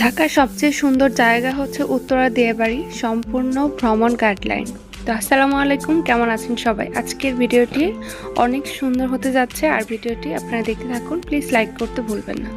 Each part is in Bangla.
ঢাকার সবচেয়ে সুন্দর জায়গা হচ্ছে উত্তরা দিয়াবাড়ি সম্পূর্ণ ভ্রমণ গাইডলাইন তো আসসালামু আলাইকুম, কেমন আছেন সবাই? আজকের ভিডিওটি অনেক সুন্দর হতে যাচ্ছে, আর ভিডিওটি আপনারা দেখতে থাকুন প্লিজ লাইক করতে ভুলবেন না।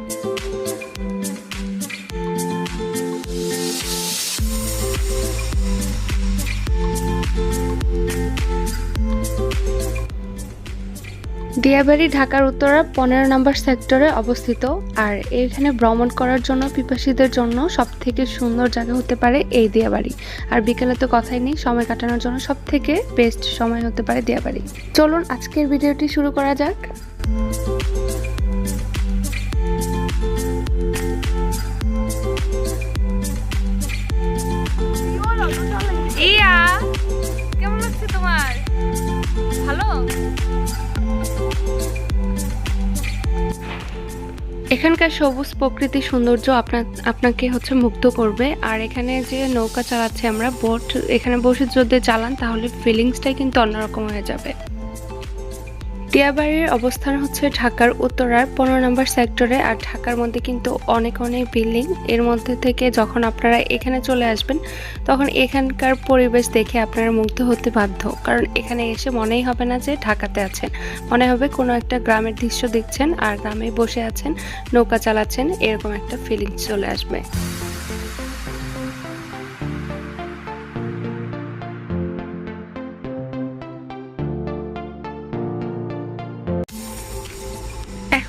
দিয়াবাড়ি ঢাকার উত্তরা পনেরো নম্বর সেক্টরে অবস্থিত, আর এখানে ভ্রমণ করার জন্য পিপাসীদের জন্য সব থেকে সুন্দর জায়গা হতে পারে এই দিয়াবাড়ি আর বিকেলে তো কথাই নেই, সময় কাটানোর জন্য সব থেকে বেস্ট সময় হতে পারে দিয়াবাড়ি চলুন আজকের ভিডিওটি শুরু করা যাক। এখানকার সবুজ প্রকৃতি সৌন্দর্য আপনার, আপনাকে হচ্ছে মুগ্ধ করবে। আর এখানে যে নৌকা চালাচ্ছে আমরা বোট এখানে বসে যদি চালান, তাহলে ফিলিংসটাই কিন্তু অন্যরকম হয়ে যাবে। টিয়াবাড়ির অবস্থান হচ্ছে ঢাকার উত্তরার পনেরো নম্বর সেক্টরে, আর ঢাকার মধ্যে কিন্তু অনেক অনেক বিল্ডিং। এর মধ্যে থেকে যখন আপনারা এখানে চলে আসবেন, তখন এখানকার পরিবেশ দেখে আপনারা মুগ্ধ হতে বাধ্য। কারণ এখানে এসে মনেই হবে না যে ঢাকাতে আছেন। মনে হবে কোনো একটা গ্রামের দৃশ্য দেখছেন, আর গ্রামে বসে আছেন, নৌকা চালাচ্ছেন, এরকম একটা ফিলিংস চলে আসবে।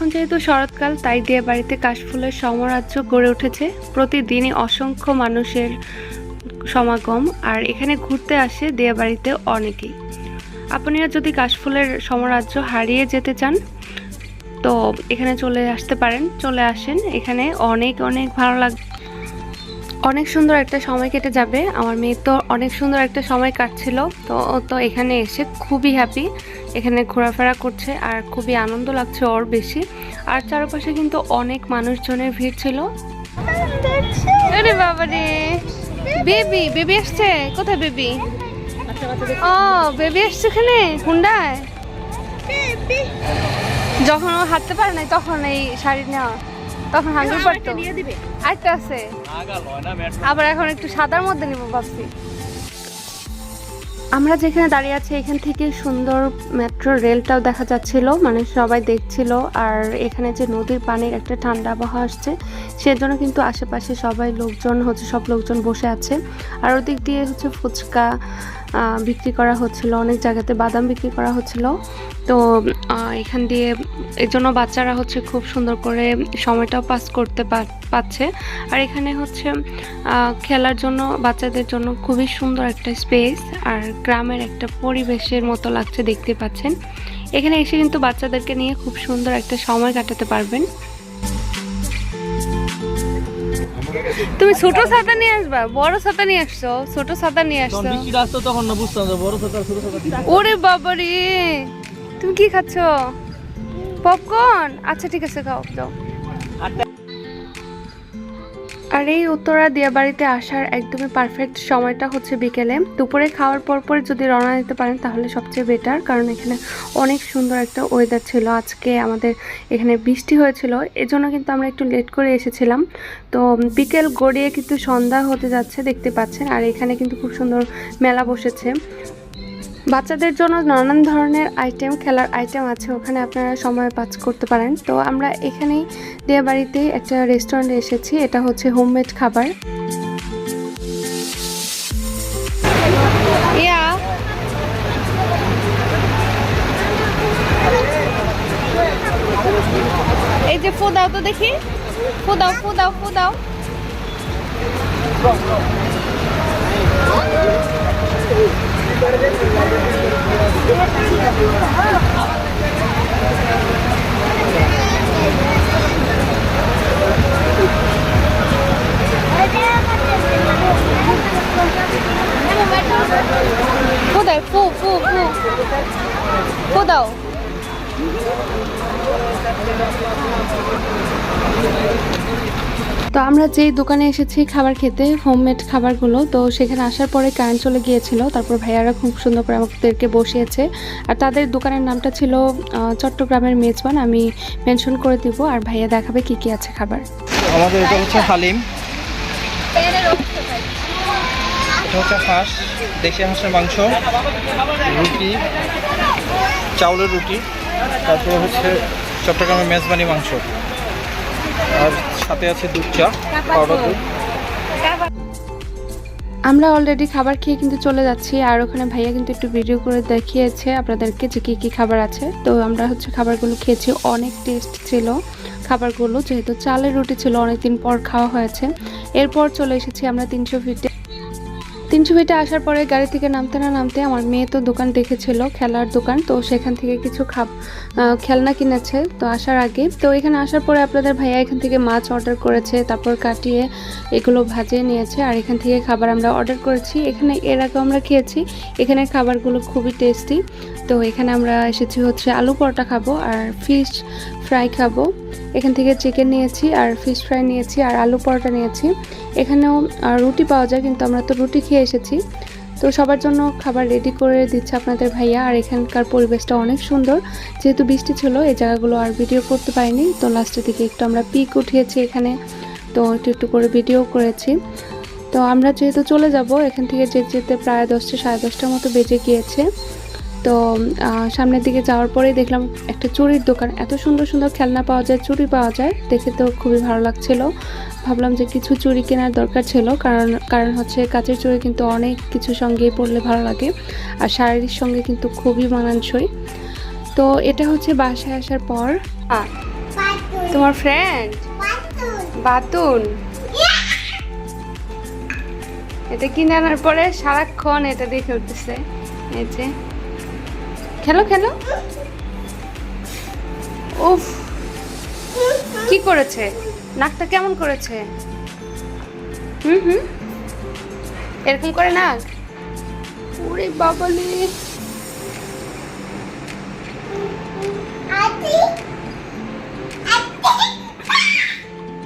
এখন যেহেতু শরৎকাল, তাই দিয়ে বাড়িতে কাশফুলের সমরাজ্য গড়ে উঠেছে। প্রতিদিনই অসংখ্য মানুষের সমাগম, আর এখানে ঘুরতে আসে দিয়ে বাড়িতে অনেকেই। আপনিও যদি কাশফুলের সমরাজ্য হারিয়ে যেতে চান, তো এখানে চলে আসতে পারেন, চলে আসেন। এখানে অনেক অনেক ভালো লাগ, অনেক সুন্দর একটা সময় কেটে যাবে। আমার মেয়ে তো অনেক সুন্দর একটা সময় কাটছিল, তো তো এখানে এসে খুবই হ্যাপি এখানে ঘোরাফেরা করছে আর খুবই আনন্দ লাগছে ওর বেশি। আর চারপাশে কিন্তু অনেক মানুষজনের ভিড় ছিল। আরে বাবা রে বেবি বেবি আসছে? কোথায় বেবি? ও বেবি আসছে এখানে হুন্ডায়? যখন ও হাঁটতে পারে না তখন এই শাড়ি নেওয়া। তখন হাঙ্গুর পারতো আরেকটা আছে। আবার এখন একটু সাদার মধ্যে নিব ভাবছি। আমরা যেখানে দাঁড়িয়ে আছি, এখান থেকে সুন্দর মেট্রো রেলটাও দেখা যাচ্ছিল মানে সবাই দেখছিল, আর এখানে যে নদীর পানির একটা ঠান্ডা আবহাওয়া আসছে, সেজন্য কিন্তু আশেপাশে সবাই লোকজন, হচ্ছে সব লোকজন বসে আছে। আর ওদিক দিয়ে হচ্ছে ফুচকা বিক্রি করা হচ্ছিল, অনেক জায়গাতে বাদাম বিক্রি করা হচ্ছিল। তো এখান দিয়ে এর জন্য বাচ্চারা হচ্ছে খুব সুন্দর করে সময়টাও পাস করতে পা- পারছে আর এখানে হচ্ছে খেলার জন্য, বাচ্চাদের জন্য খুবই সুন্দর একটা স্পেস আর গ্রামের একটা পরিবেশের মতো লাগছে দেখতে পাচ্ছেন। এখানে এসে কিন্তু বাচ্চাদেরকে নিয়ে খুব সুন্দর একটা সময় কাটাতে পারবেন। তুমি ছোট ছাতা নিয়ে আসবা বড় ছাতা নিয়ে আসছো ছোট ছাতা নিয়ে আসছো আসছো। কি আসতো তখন না বুঝতাম যে বড় ছাতা ছোট ছাতা ওরে বাবারে তুমি কি খাচ্ছো? পপকর্ন আচ্ছা ঠিক আছে খাও যাও আর এই উত্তরা দিয়া বাড়িতে আসার একদমই পারফেক্ট সময়টা হচ্ছে বিকেলে। দুপুরে খাওয়ার পর পরে যদি রওনা দিতে পারেন, তাহলে সবচেয়ে বেটার কারণ এখানে অনেক সুন্দর একটা ওয়েদার ছিল। আজকে আমাদের এখানে বৃষ্টি হয়েছিল, এজন্য কিন্তু আমরা একটু লেট করে এসেছিলাম। তো বিকেল গড়িয়ে কিন্তু সন্ধ্যা হতে যাচ্ছে, দেখতে পাচ্ছেন। আর এখানে কিন্তু খুব সুন্দর মেলা বসেছে। বাচ্চাদের জন্য নানান ধরনের আইটেম খেলার আইটেম আছে, ওখানে আপনারা সময় পাস করতে পারেন। তো আমরা এখানেই দিয়ে বাড়িতে একটা রেস্টুরেন্টে এসেছি, এটা হচ্ছে হোমমেড খাবার। এই যে ফু দাও তো দেখি। ফু দাও ফু দাও দাও। ফু দাও ফু ফু ফু ফু দাও তো আমরা যেই দোকানে এসেছি খাবার খেতে হোমমেড খাবারগুলো, তো সেখানে আসার পরে কারেন্ট চলে গিয়েছিল। তারপর ভাইয়ারা খুব সুন্দর করে আমাদেরকে বসিয়েছে। আর তাদের দোকানের নামটা ছিল চট্টগ্রামের মেজবান। আমি মেনশন করে দিব, আর ভাইয়া দেখাবে কি কি আছে খাবার। আমাদের এটা হচ্ছে হালিম। হাঁস, দেশি হাঁসের মাংস, রুটি, চাউলের রুটি, তারপরে হচ্ছে চট্টগ্রামের মেজবানি মাংস। আর সাথে আছে দুধ চা পাউডার দুধ। আমরা অলরেডি খাবার খেয়ে কিন্তু চলে যাচ্ছি আর ওখানে ভাইয়া কিন্তু একটু ভিডিও করে দেখিয়েছে আপনাদেরকে যে কী কী খাবার আছে। তো আমরা হচ্ছে খাবারগুলো খেয়েছি অনেক টেস্ট ছিল খাবারগুলো যেহেতু চালের রুটি ছিল অনেকদিন পর খাওয়া হয়েছে। এরপর চলে এসেছি আমরা তিনশো ফিটে তিনশো ফিটে আসার পরে গাড়ি থেকে নামতে না নামতে আমার মেয়ে তো দোকান দেখেছিল, খেলার দোকান, তো সেখান থেকে কিছু খাব খেলনা কিনেছে। তো আসার আগে, তো এখানে আসার পরে আপনাদের ভাইয়া এখান থেকে মাছ অর্ডার করেছে, তারপর কাটিয়ে এগুলো ভাজিয়ে নিয়েছে, আর এখান থেকে খাবার আমরা অর্ডার করেছি। এখানে এর আগে আমরা খেয়েছি, এখানে খাবারগুলো খুবই টেস্টি তো এখানে আমরা এসেছি হচ্ছে আলু পরোটা খাব, আর ফিশ ফ্রাই খাব। এখান থেকে চিকেন নিয়েছি আর ফিশ ফ্রাই নিয়েছি আর আলু পরোটা নিয়েছি। এখানেও রুটি পাওয়া যায়, কিন্তু আমরা তো রুটি খেয়ে এসেছি। তো সবার জন্য খাবার রেডি করে দিচ্ছে আপনাদের ভাইয়া। আর এখানকার পরিবেশটা অনেক সুন্দর। যেহেতু বৃষ্টি ছিল, এই জায়গাগুলো আর ভিডিও করতে পারিনি। তো লাস্টের দিকে একটু আমরা পিক উঠিয়েছি এখানে। তো একটু একটু করে ভিডিও করেছি। তো আমরা যেহেতু চলে যাব, এখান থেকে যেতে যেতে প্রায় দশটা, সাড়ে দশটার মতো বেজে গিয়েছে। তো সামনের দিকে যাওয়ার পরেই দেখলাম একটা চুড়ির দোকান। এত সুন্দর সুন্দর খেলনা পাওয়া যায় চুড়ি পাওয়া যায়। দেখে তো খুবই ভালো লাগছিল। ভাবলাম যে কিছু চুড়ি কেনার দরকার ছিল কারণ কারণ হচ্ছে কাচের চুড়ি কিন্তু অনেক কিছু সঙ্গেই পরলে ভালো লাগে। আর শাড়ির সঙ্গে কিন্তু খুবই মানানসই। তো এটা হচ্ছে বাসায় আসার পর। তোমার ফ্রেন্ড বাতুন। এটা কিনে আনার পরে সারাক্ষণ এটা দেখে উঠতেছে। এই যে। খেলো খেলো? উফ। কি করেছে? নাকটা কেমন করেছে? হুম হুম। এরকম করে নাক ওরে বাবালে।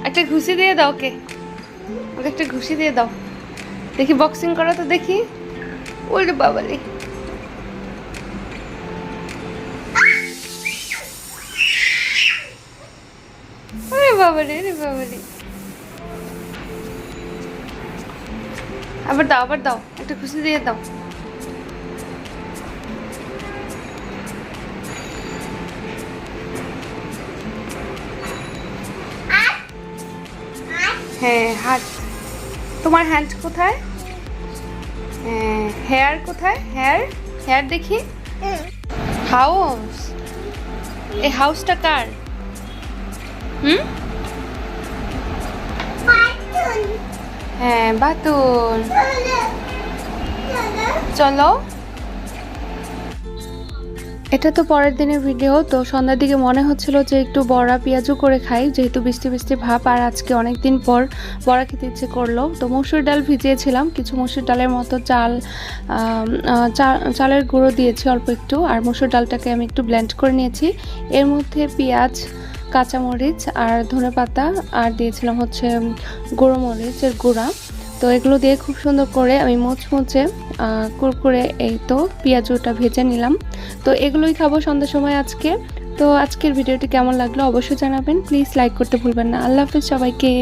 একটা ঘুষি দিয়ে দাও ওকে। ওকে একটা ঘুষি দিয়ে দাও। দেখি বক্সিং করো তো দেখি। ওরে বাবারে আবার দাও আবার দাও। একটা খুশি দিয়ে দাও। হ্যাঁ হাত। তোমার হ্যান্ড কোথায়? হ্যাঁ হেয়ার কোথায়? হেয়ার হেয়ার দেখি। হাউস এই হাউসটা কার? হুম? হ্যাঁ বাতুন চলো। এটা তো পরের দিনের ভিডিও তো সন্ধ্যার দিকে মনে হচ্ছিল যে একটু বড়া পেঁয়াজও করে খাই, যেহেতু বৃষ্টি বৃষ্টি ভাব, আর আজকে অনেক দিন পর বড়া খেতে ইচ্ছে করল। তো মসুর ডাল ভিজিয়েছিলাম, কিছু মসুর ডালের মতো চাল চালের গুঁড়ো দিয়েছি অল্প একটু, আর মসুর ডালটাকে আমি একটু ব্লেন্ড করে নিয়েছি। এর মধ্যে পেঁয়াজ কাঁচামরিচ আর ধনে পাতা আর দিয়েছিলাম হচ্ছে গুঁড়ো মরিচের গুঁড়া। তো এগুলো দিয়ে খুব সুন্দর করে আমি মুচমুচে কুরকুরে এই তো পেঁয়াজুটা ভেজে নিলাম। তো এগুলোই খাব সন্ধ্যার সময় আজকে। তো আজকের ভিডিওটি কেমন লাগল অবশ্যই জানাবেন। প্লিজ লাইক করতে ভুলবেন না। আল্লাহ হাফিজ সবাইকে।